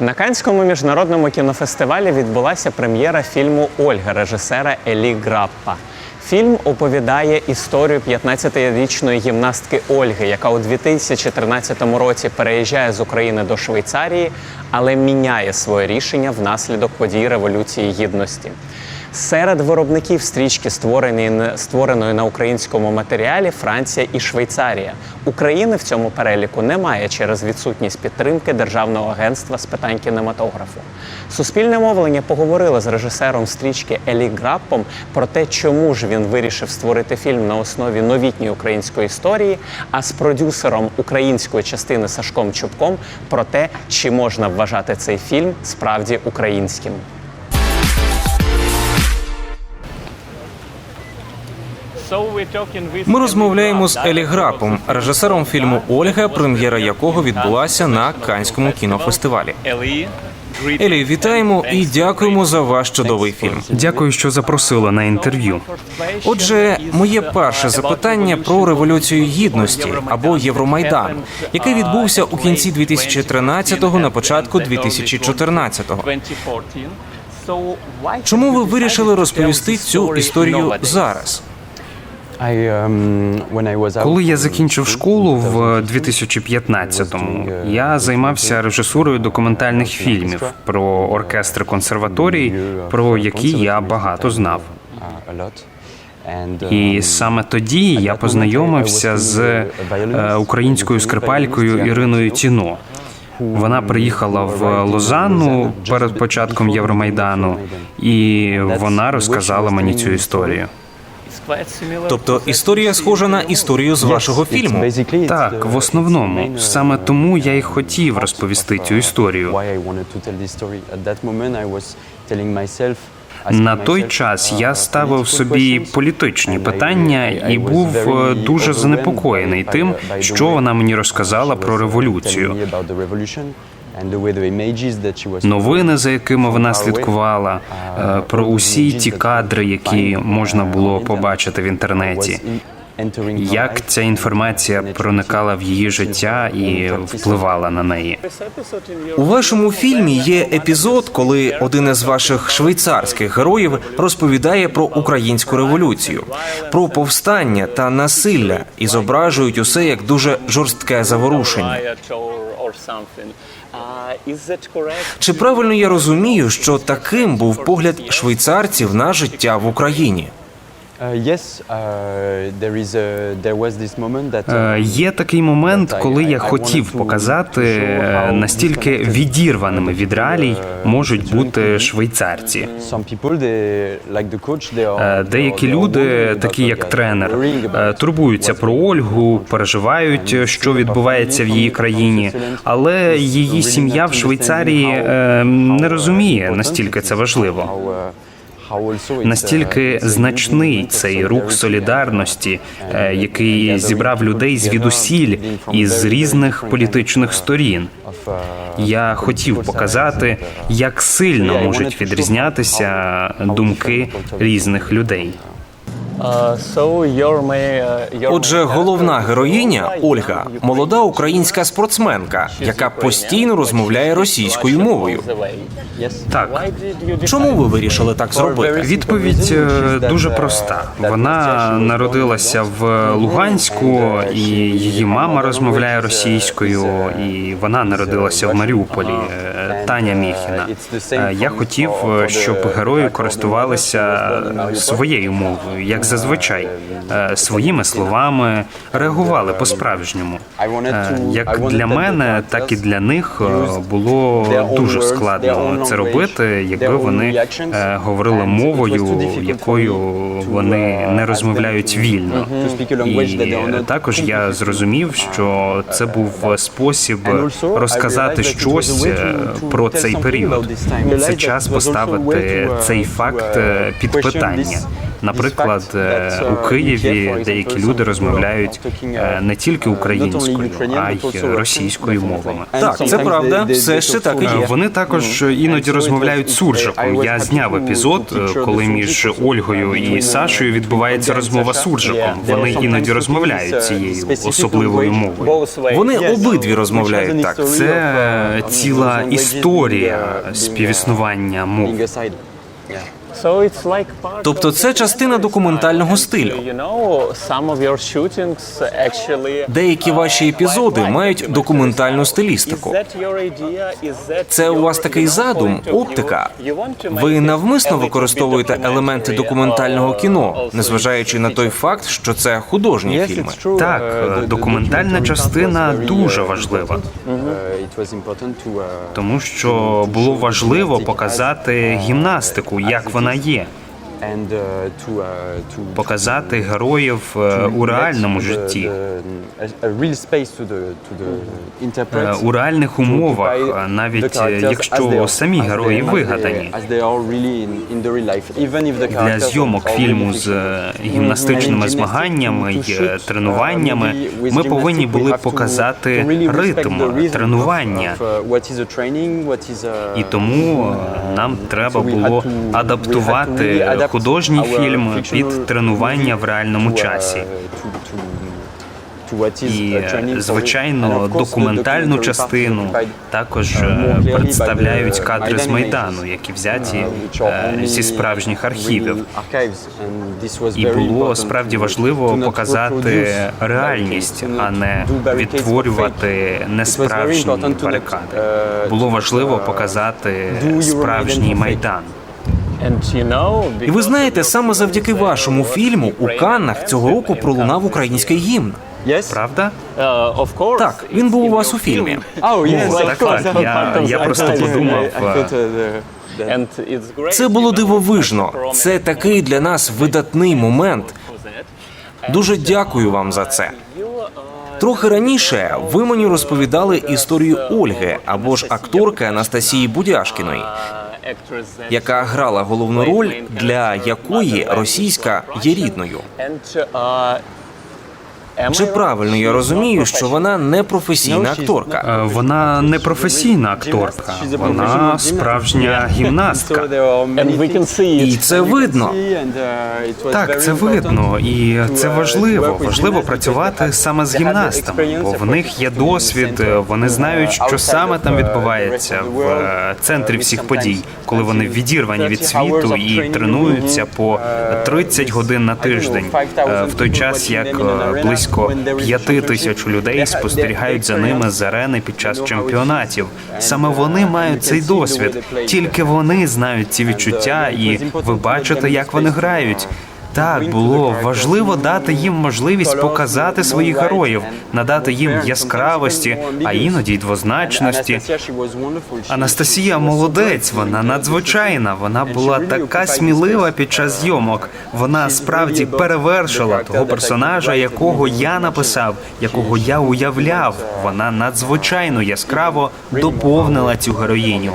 На Канському міжнародному кінофестивалі відбулася прем'єра фільму Ольга режисера Елі Граппа. Фільм оповідає історію 15-річної гімнастки Ольги, яка у 2013 році переїжджає з України до Швейцарії, але міняє своє рішення внаслідок подій Революції Гідності. Серед виробників стрічки, створеної, створеної на українському матеріалі, Франція і Швейцарія. України в цьому переліку немає через відсутність підтримки Державного агентства з питань кінематографу. Суспільне мовлення поговорило з режисером стрічки Елі Граппом про те, чому ж він вирішив створити фільм на основі новітньої української історії, а з продюсером української частини Сашком Чубком про те, чи можна вважати цей фільм справді українським. Ми розмовляємо з Елі Грапом, режисером фільму Ольга, прем'єра якого відбулася на Канському кінофестивалі. Елі, вітаємо і дякуємо за ваш чудовий фільм. Дякую, що запросила на інтерв'ю. Отже, моє перше запитання про революцію гідності або Євромайдан, який відбувся у кінці 2013-го, на початку 2014-го. Чому ви вирішили розповісти цю історію зараз? Коли я закінчив школу в 2015-му, я займався режисурою документальних фільмів про оркестри консерваторій, про які я багато знав. І саме тоді я познайомився з е, українською скрипалькою Іриною Тіно. Вона приїхала в Лозанну перед початком Євромайдану, і вона розказала мені цю історію. Тобто історія схожа на історію з вашого фільму. Так, в основному саме тому я й хотів розповісти цю історію. На той час я ставив собі політичні питання і був е, дуже занепокоєний тим, що вона мені розказала про революцію. Новини, за якими вона слідкувала, е, про усі ті кадри, які можна було побачити в інтернеті. Як ця інформація проникала в її життя і впливала на неї? У вашому фільмі є епізод, коли один із ваших швейцарських героїв розповідає про українську революцію, про повстання та насилля і зображують усе як дуже жорстке заворушення. Чи правильно я розумію, що таким був погляд швейцарців на життя в Україні? Е, Є такий момент, коли я хотів показати е, настільки відірваними від реалій можуть бути швейцарці. Е, Деякі люди, такі як тренер, е, турбуються про Ольгу, переживають, що відбувається в її країні, але її сім'я в Швейцарії е, не розуміє настільки це важливо. Настільки значний цей рух солідарності, е, який зібрав людей звідусіль із різних політичних сторін. Я хотів показати, як сильно можуть відрізнятися думки різних людей. Отже, головна героїня Ольга молода українська спортсменка, яка постійно розмовляє російською мовою. Так, Чому ви вирішили так зробити? відповідь е, дуже проста. Вона народилася в Луганську, і її мама розмовляє російською, і вона народилася в Маріуполі. Е, Таня Міхіна. Е, Я хотів, е, щоб герої користувалися своєю мовою, як зазвичай, е, своїми словами, реагували по-справжньому. Е, Як для мене, так і для них е, було дуже складно це робити, якби вони е, говорили мовою, якою вони не розмовляють вільно. І е, також я зрозумів, що це був спосіб розказати щось е, про цей період. Це час поставити цей факт е, під питання. Наприклад, е, у Києві деякі люди розмовляють е, не тільки українською, а й російською мовами. Так, це правда, все ще так і Е, є. Вони також іноді розмовляють суржиком. Я зняв епізод, е, коли між Ольгою і Сашою відбувається розмова суржиком. Вони іноді розмовляють цією особливою мовою. Вони обидві розмовляють так. Це е, ціла історія співіснування мов. Тобто це частина документального стилю. Деякі ваші епізоди мають документальну стилістику. Це у вас такий задум, оптика. Ви навмисно використовуєте елементи документального uh, кіно, незважаючи на той факт, що це художні фільми. Так, е, документальна частина дуже важлива. Тому що було важливо показати гімнастику, як вона є, показати героїв е, у реальному житті, е, у реальних умовах, е, навіть якщо самі герої вигадані. Для зйомок фільму з гімнастичними змаганнями й е, тренуваннями ми повинні були показати ритм тренування. І тому нам треба було адаптувати художній фільм під тренування в реальному часі. І, е, звичайно, документальну частину також е, представляють кадри з майдану, які взяті е, зі справжніх архівів. І було справді важливо показати реальність, а не відтворювати несправжні перекади. Було важливо показати справжній майдан. І ви знаєте, саме завдяки вашому фільму у Каннах цього року пролунав український гімн. Правда? uh, of course, Так, він був у вас у фільмі. Oh, yes, О, так, так. Я, я просто подумав. it's great. Це було дивовижно. Це такий для нас видатний момент. Дуже дякую вам за це. Трохи раніше ви мені розповідали історію Ольги або ж акторки Анастасії Будяшкіної, яка грала головну роль, для якої російська є рідною. Чи правильно я розумію, що вона не професійна акторка? Е, Вона не професійна акторка, вона справжня гімнастка. І це видно. Так, це видно, і це важливо. Важливо працювати саме з гімнастами, бо в них є досвід. Вони знають, що саме там відбувається в е, центрі всіх подій, коли вони відірвані від світу і тренуються по 30 годин на тиждень, е, в той час як е, близько п'яти тисяч людей спостерігають за ними з арени під час чемпіонатів. Саме вони мають цей досвід, тільки вони знають ці відчуття, і ви бачите, як вони грають. Так, було важливо дати їм можливість показати своїх героїв, надати їм яскравості, а іноді й двозначності. Анастасія молодець, вона надзвичайна. Вона була така смілива під час зйомок. Вона справді перевершила того персонажа, якого я написав, якого я уявляв. Вона надзвичайно яскраво доповнила цю героїню.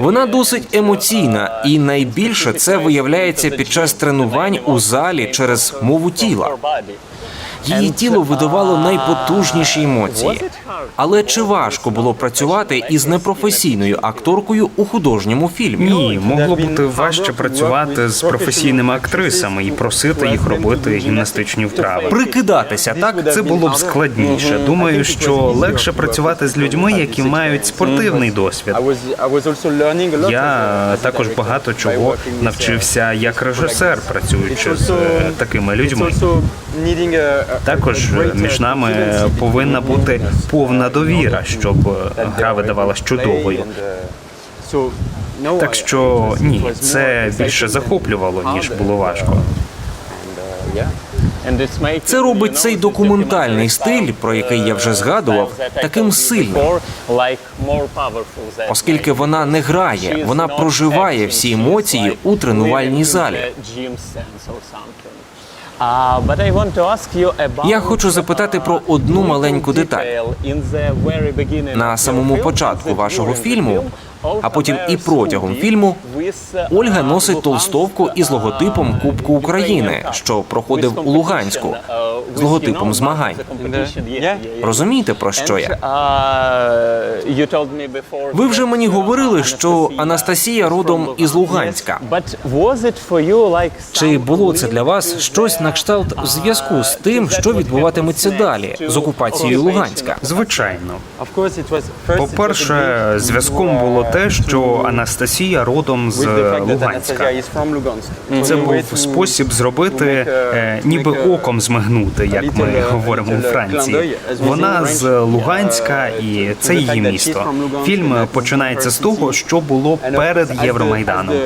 Вона досить емоційна, і найбільше це виявляється під час тренувань у залі через мову тіла. Її тіло видавало найпотужніші емоції. Але чи важко було працювати із непрофесійною акторкою у художньому фільмі? Ні, могло бути важче працювати з професійними актрисами і просити їх робити гімнастичні вправи. Прикидатися так Це було б складніше. Думаю, що легше працювати з людьми, які мають спортивний досвід. Я також багато чого навчився як режисер, працюючи з такими людьми. Також між нами повинна бути повна довіра, щоб е, гра видавалась чудовою. Так що ні, це більше захоплювало ніж було важко. Making, Це робить цей документальний стиль, про який я вже згадував, таким сильним. Оскільки вона не грає, вона проживає всі емоції у тренувальній залі. Я хочу запитати про одну маленьку деталь. На самому початку вашого фільму А потім і протягом фільму Ольга носить толстовку із логотипом Кубку України, що проходив у Луганську, з логотипом змагань. Розумієте про що я? Ви вже мені говорили, що Анастасія родом із Луганська. Чи було це для вас щось на кшталт зв'язку з тим, що відбуватиметься далі з окупацією Луганська? Звичайно. По-перше, зв'язком було те, що Анастасія родом з Луганська. Це був спосіб зробити е, ніби оком змигнути, як ми говоримо у Франції. Вона з Луганська, і це її місто. Фільм починається з того, що було перед Євромайданом.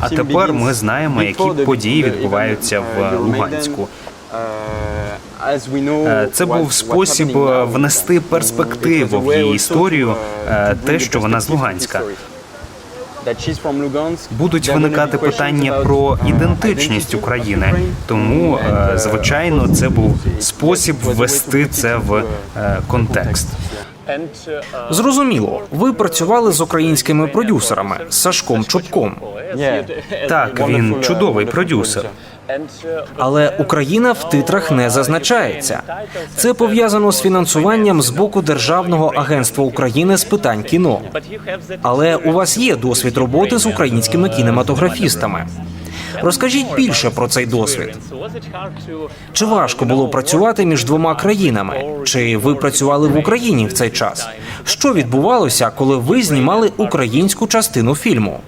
А тепер ми знаємо, які події відбуваються в Луганську. Е, Це був спосіб е, внести перспективу в її історію, е, те, що вона з Луганська. Будуть виникати питання про ідентичність України, тому звичайно це був спосіб ввести це в контекст. Зрозуміло, ви працювали з українськими продюсерами. Сашком Чубком. Так, він чудовий продюсер. Але Україна в титрах не зазначається. Це пов'язано з фінансуванням з боку Державного агентства України з питань кіно. Але у вас є досвід роботи з українськими кінематографістами. Розкажіть більше про цей досвід. Чи важко було працювати між двома країнами? Чи ви працювали в Україні в цей час? Що відбувалося, коли ви знімали українську частину фільму?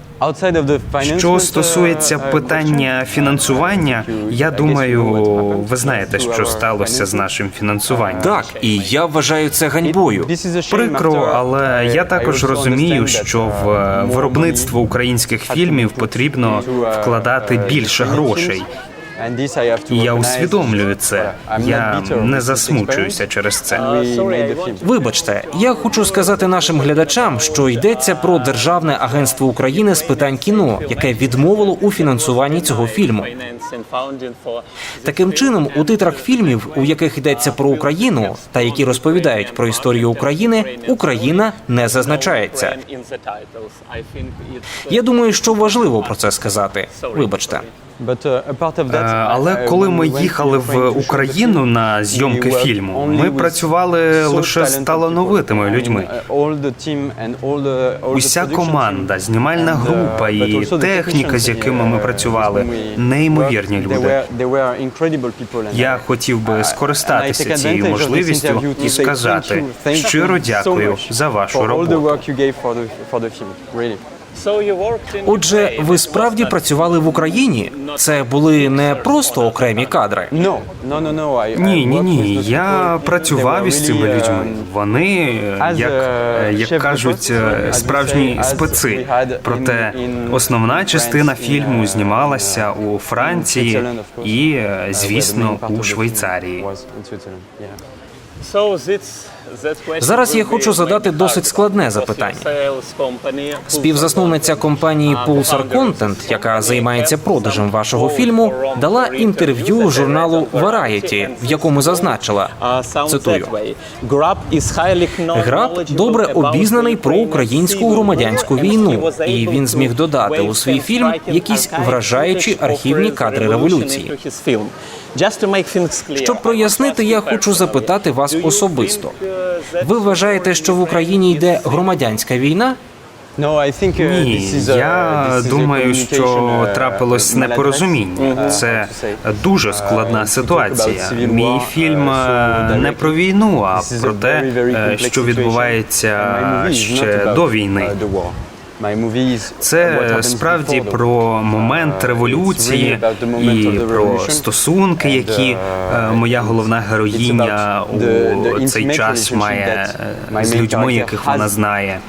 Що стосується питання фінансування, я думаю, ви знаєте, що сталося з нашим фінансуванням. Так, і я вважаю це ганьбою. Прикро, але я також розумію, що в виробництво українських фільмів потрібно вкладати більше грошей. Я усвідомлюю це. Я не засмучуюся через це. Вибачте, я хочу сказати нашим глядачам, що йдеться про Державне агентство України з питань кіно, яке відмовило у фінансуванні цього фільму. Таким чином, у титрах фільмів, у яких йдеться про Україну та які розповідають про історію України, Україна не зазначається. Я думаю, що важливо про це сказати. Вибачте. Е, Але коли ми їхали в Україну на зйомки фільму, ми працювали лише з талановитими людьми. Уся команда, знімальна група і техніка, з якими ми працювали, неймовірні люди. Я хотів би скористатися цією можливістю і сказати щиро дякую за вашу роботу. Отже, ви справді працювали в Україні. Це були не просто окремі кадри. Ні, ні, ні. Я працював із цими людьми. Вони, як, е, як кажуть, е, справжні специ. Проте основна частина фільму знімалася у Франції і, е, звісно, у Швейцарії. Зараз я хочу задати досить складне запитання. Співзасновниця компанії Pulsar Content, яка займається продажем вашого фільму, дала інтерв'ю журналу Variety, в якому зазначила цитую Граб добре обізнаний про українську громадянську війну, і він зміг додати у свій фільм якісь вражаючі архівні кадри революції. Щоб прояснити, я хочу запитати вас особисто. Ви вважаєте, що в Україні йде громадянська війна? Ні, я думаю, що трапилось непорозуміння. Це дуже складна ситуація. Мій фільм е, не про війну, а про те, е, що відбувається ще до війни. Це справді про момент революції і про стосунки, які е, моя головна героїня у цей час має е, з людьми, яких вона знає.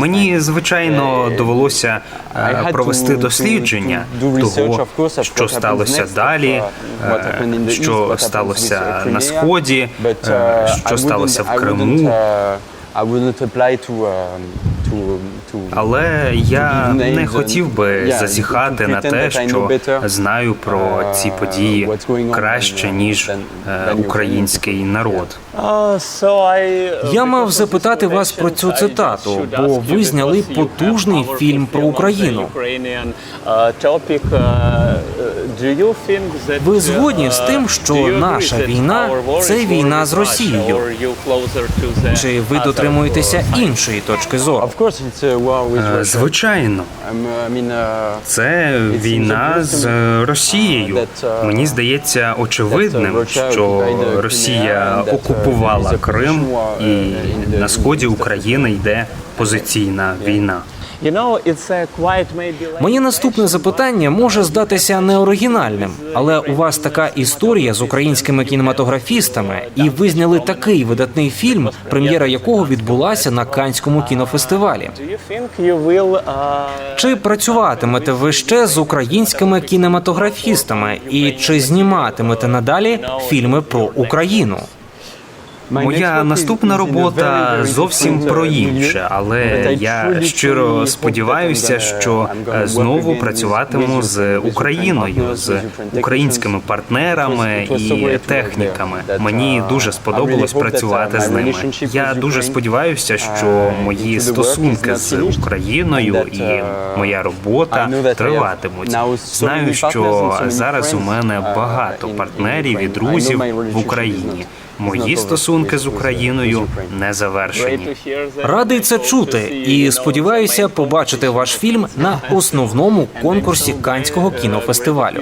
Мені звичайно довелося е, провести дослідження того, що сталося далі, що сталося на сході, що сталося в Криму. I would not apply to um, to Але я не хотів би зазіхати на те, що знаю про ці події краще ніж е, український народ. Я мав запитати вас про цю цитату, бо ви зняли потужний фільм про Україну. Ви згодні з тим, що наша війна це війна з Росією? Чи ви дотримуєтеся іншої точки зору? Е, Звичайно, це війна з Росією. Мені здається очевидним, що Росія окупувала Крим, і на сході України йде позиційна війна. Моє наступне запитання може здатися неоригінальним, але у вас така історія з українськими кінематографістами, і ви зняли такий видатний фільм, прем'єра якого відбулася на Канському кінофестивалі. Чи працюватимете ви ще з українськими кінематографістами, і чи зніматимете надалі фільми про Україну? Моя наступна робота зовсім про інше, але я щиро сподіваюся, що е, знову працюватиму з Україною, з українськими партнерами і техніками. Мені дуже сподобалось працювати з ними. Я дуже сподіваюся, що мої стосунки з Україною і моя робота триватимуть. Знаю, що зараз у мене багато партнерів і друзів в Україні. Мої стосунки з Україною не завершені. Радий це чути, і сподіваюся побачити ваш фільм на основному конкурсі Канського кінофестивалю.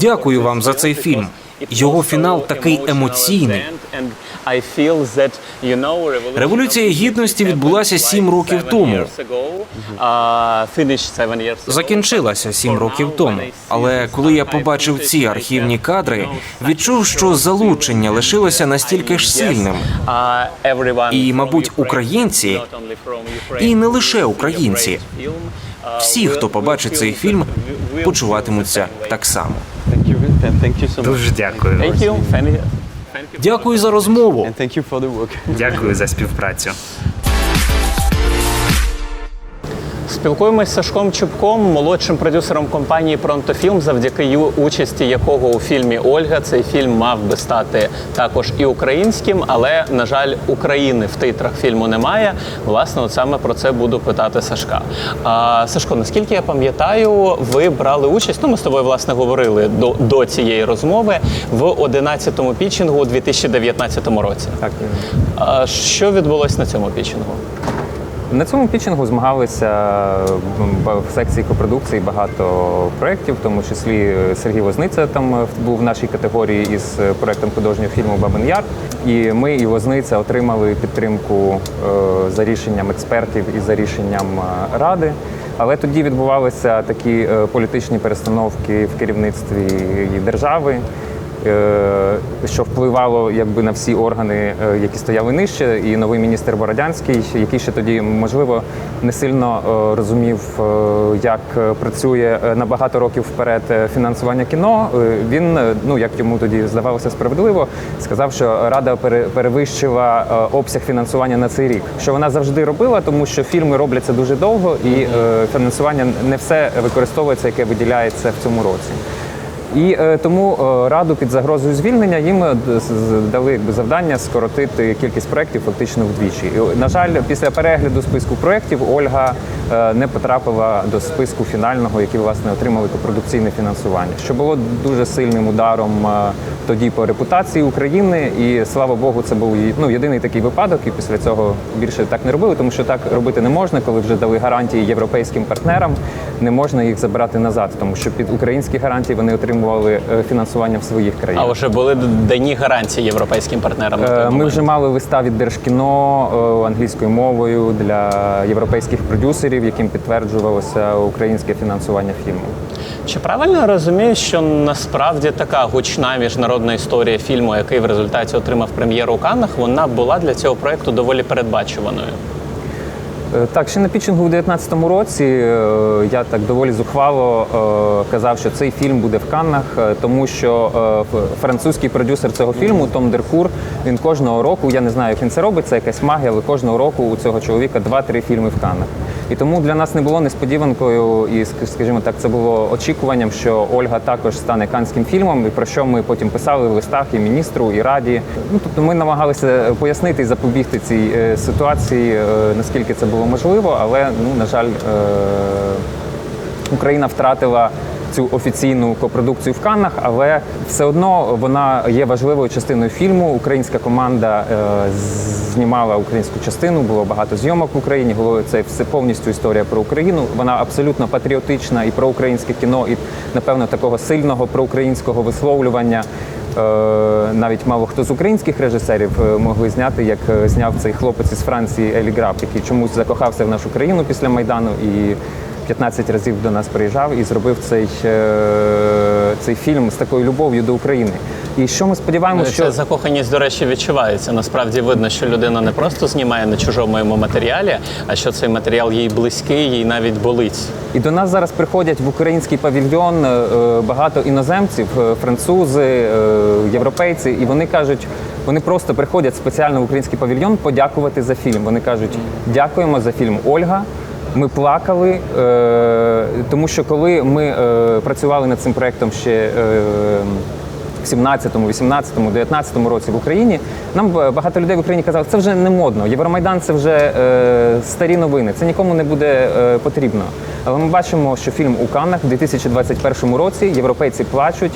Дякую вам за цей фільм. Його фінал такий емоційний. Революція гідності відбулася сім років тому. Закінчилася сім років тому. Але коли я побачив ці архівні кадри, відчув, що залучення лишилося настільки ж сильним. І, мабуть, українці, і не лише українці, Всі, хто побачить цей фільм, почуватимуться так само. Дуже дякую. Дякую за розмову. Дякую за співпрацю. Спілкуємось з Сашком Чубком, молодшим продюсером компанії Пронтофільм, завдяки участі якого у фільмі Ольга цей фільм мав би стати також і українським, але на жаль, України в титрах фільму немає. Власне, от саме про це буду питати Сашка. А, Сашко, наскільки я пам'ятаю, ви брали участь. Ну, ми з тобою власне говорили до, до цієї розмови в 11-му пітчингу у 2019 році. Так, А, що відбулось на цьому пітчингу? На цьому пітчингу змагалися в секції копродукції багато проєктів, в тому числі Сергій Возниця там е, був в нашій категорії із е, проєктом художнього фільму Бабин Яр. І ми і Возниця отримали підтримку е, за рішенням експертів і за рішенням е, ради. Але тоді відбувалися такі е, політичні перестановки в керівництві держави. Е, що впливало якби на всі органи, е, які стояли нижче, і новий міністр Бородянський, який ще тоді можливо не сильно е, розумів, як працює на багато років вперед фінансування кіно. Він ну як йому тоді здавалося справедливо, сказав, що рада пере- перевищила обсяг фінансування на цей рік, що вона завжди робила, тому що фільми робляться дуже довго, і фінансування не все використовується, яке виділяється в цьому році. І е, тому е, раду під загрозою звільнення їм е, дали якби завдання скоротити кількість проєктів фактично вдвічі. І, на жаль, після перегляду списку проєктів Ольга не потрапила до списку фінального, який власне отримали копродукційне фінансування, що було дуже сильним ударом тоді по репутації України. І слава Богу, це був ну, єдиний такий випадок. І після цього більше так не робили, тому що так робити не можна, коли вже дали гарантії європейським партнерам. Не можна їх забирати назад, тому що під українські гарантії вони отримували е, фінансування в своїх країнах. А вже були дані гарантії європейським партнерам. на той Е, Ми момент? вже мали листа від Держкіно е, англійською мовою для європейських продюсерів, яким підтверджувалося українське фінансування фільму. Чи правильно я розумію, що насправді така гучна міжнародна історія фільму, який в результаті отримав прем'єру у Каннах, вона була для цього проекту доволі передбачуваною? Е, Так, ще на пітчингу у 2019 році е, я так доволі зухвало е, казав, що цей фільм буде в Каннах, тому що французький продюсер цього фільму Том Деркур, він кожного року, я не знаю, як він це робить, це якась магія, але кожного року у цього чоловіка 2-3 фільми в Каннах. І тому для нас не було несподіванкою, і скажімо так, це було очікуванням, що Ольга також стане канським фільмом, і про що ми потім писали в листах і міністру, і раді. Ну тобто ми намагалися пояснити і запобігти цій ситуації, наскільки це було можливо, але ну на жаль, е, Україна втратила цю офіційну копродукцію в Каннах, але все одно вона є важливою частиною фільму. Українська команда е, знімала українську частину, було багато зйомок в Україні. Було це все повністю історія про Україну. Вона абсолютно патріотична і про українське кіно, і напевно такого сильного проукраїнського висловлювання. Е, навіть мало хто з українських режисерів е, могли зняти, як е, зняв цей хлопець із Франції Елі Граф, який чомусь закохався в нашу країну після майдану і 15 разів до нас приїжджав і зробив цей, цей фільм з такою любов'ю до України. І що ми сподіваємося, Ця що закоханість, до речі, відчувається. Насправді видно, що людина не просто знімає на чужому йому матеріалі, а що цей матеріал їй близький, їй навіть болить. І до нас зараз приходять в український павільйон е, е, багато іноземців, е, французи, європейці, і вони кажуть, вони просто приходять спеціально в український павільйон подякувати за фільм. Вони кажуть, дякуємо за фільм Ольга. Ми плакали, е, тому що коли ми е, працювали над цим проектом ще. Е, в 17-му, 18-му, 19-му році в Україні нам багато людей в Україні казали, це вже не модно. Євромайдан це вже е, старі новини, це нікому не буде е, потрібно. Але ми бачимо, що фільм у Каннах в 2021 році європейці плачуть.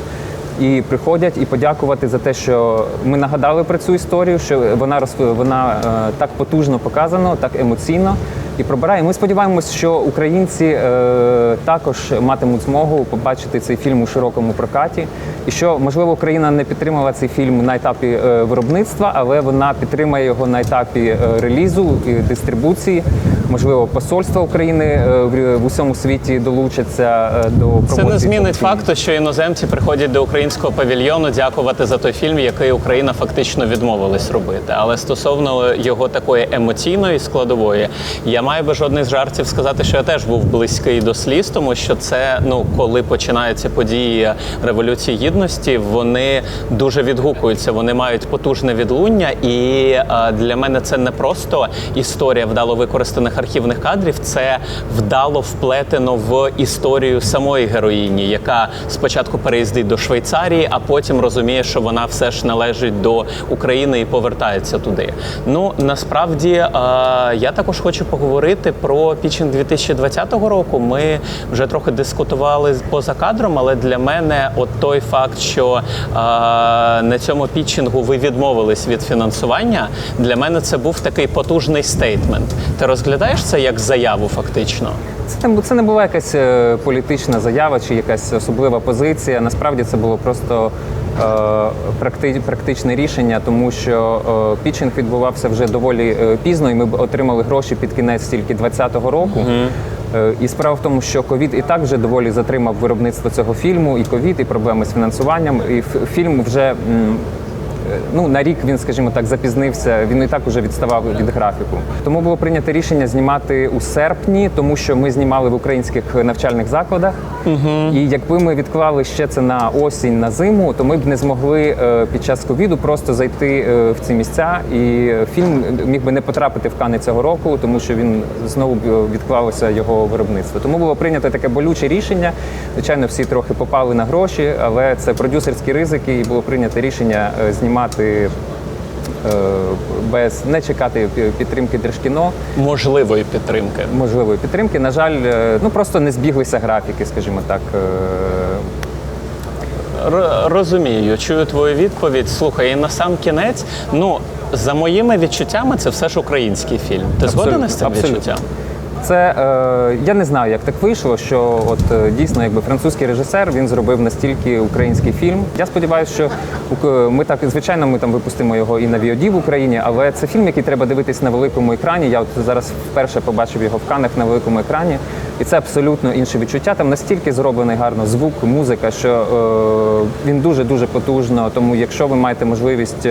І приходять і подякувати за те, що ми нагадали про цю історію, що вона вона е, так потужно показана, так емоційно і пробирає. Ми сподіваємось, що українці е, також матимуть змогу побачити цей фільм у широкому прокаті, і що можливо Україна не підтримала цей фільм на етапі е, виробництва, але вона підтримає його на етапі е, релізу і дистрибуції. Можливо, посольства України е, в, усьому світі долучаться е, до промоції. Це не змінить факту, що іноземці приходять до українського павільйону дякувати за той фільм, який Україна фактично відмовилась робити. Але стосовно його такої емоційної складової, я маю без жодних жартів сказати, що я теж був близький до сліз, тому що це ну коли починаються події революції гідності, вони дуже відгукуються, вони мають потужне відлуння, і е, для мене це не просто історія вдало використаних архівних кадрів, це вдало вплетено в історію самої героїні, яка спочатку переїздить до Швейцарії, а потім розуміє, що вона все ж належить до України і повертається туди. Ну насправді е, я також хочу поговорити про пічинг 2020 року. Ми вже трохи дискутували поза кадром, але для мене, от той факт, що е, на цьому пітчингу ви відмовились від фінансування, для мене це був такий потужний стейтмент. Ти розглядаєш це як заяву, фактично? Це не, це не була якась е, політична заява чи якась особлива позиція. Насправді це було просто е, практи, практичне рішення, тому що е, пітчинг відбувався вже доволі е, пізно, і ми б отримали гроші під кінець тільки 2020 року. Е, І справа в тому, що ковід і так вже доволі затримав виробництво цього фільму, і ковід, і проблеми з фінансуванням. І фільм вже. м, ну на рік він, скажімо так, запізнився. Він і так уже відставав від графіку. Тому було прийнято рішення знімати у серпні, тому що ми знімали в українських навчальних закладах. І якби ми відклали ще це на осінь, на зиму, то ми б не змогли е, під час ковіду просто зайти е, в ці місця. І фільм міг би не потрапити в Кани цього року, тому що він знову е, відклалося його виробництво. Тому було прийнято таке болюче рішення. Звичайно, всі трохи попали на гроші, але це продюсерські ризики, і було прийнято рішення знімати. Е, Без не чекати підтримки Держкіно, Можливої підтримки. можливої підтримки. На жаль, е, ну просто не збіглися графіки, скажімо так. е, Р- розумію, чую твою відповідь. Слухай, і на сам кінець, ну за моїми відчуттями, це все ж український фільм. Ти згоден із цим відчуттям? Це е, я не знаю, як так вийшло, що от е, дійсно, якби французький режисер він зробив настільки український фільм. Я сподіваюся, що ук- ми так звичайно ми там випустимо його і на VOD в Україні, але це фільм, який треба дивитись на великому екрані. Я от зараз вперше побачив його в Канах на великому екрані, і це абсолютно інше відчуття. Там настільки зроблений гарно звук, музика, що е, він дуже дуже потужно. Тому, якщо ви маєте можливість.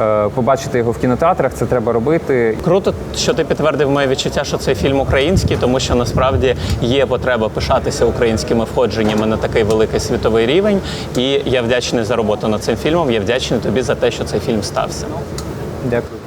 Е, побачити його в кінотеатрах. Це треба робити. Круто, що ти підтвердив моє відчуття, що цей фільм український, тому що насправді є потреба пишатися українськими входженнями на такий великий світовий рівень. І я вдячний за роботу над цим фільмом. Я вдячний тобі за те, що цей фільм стався. Дякую.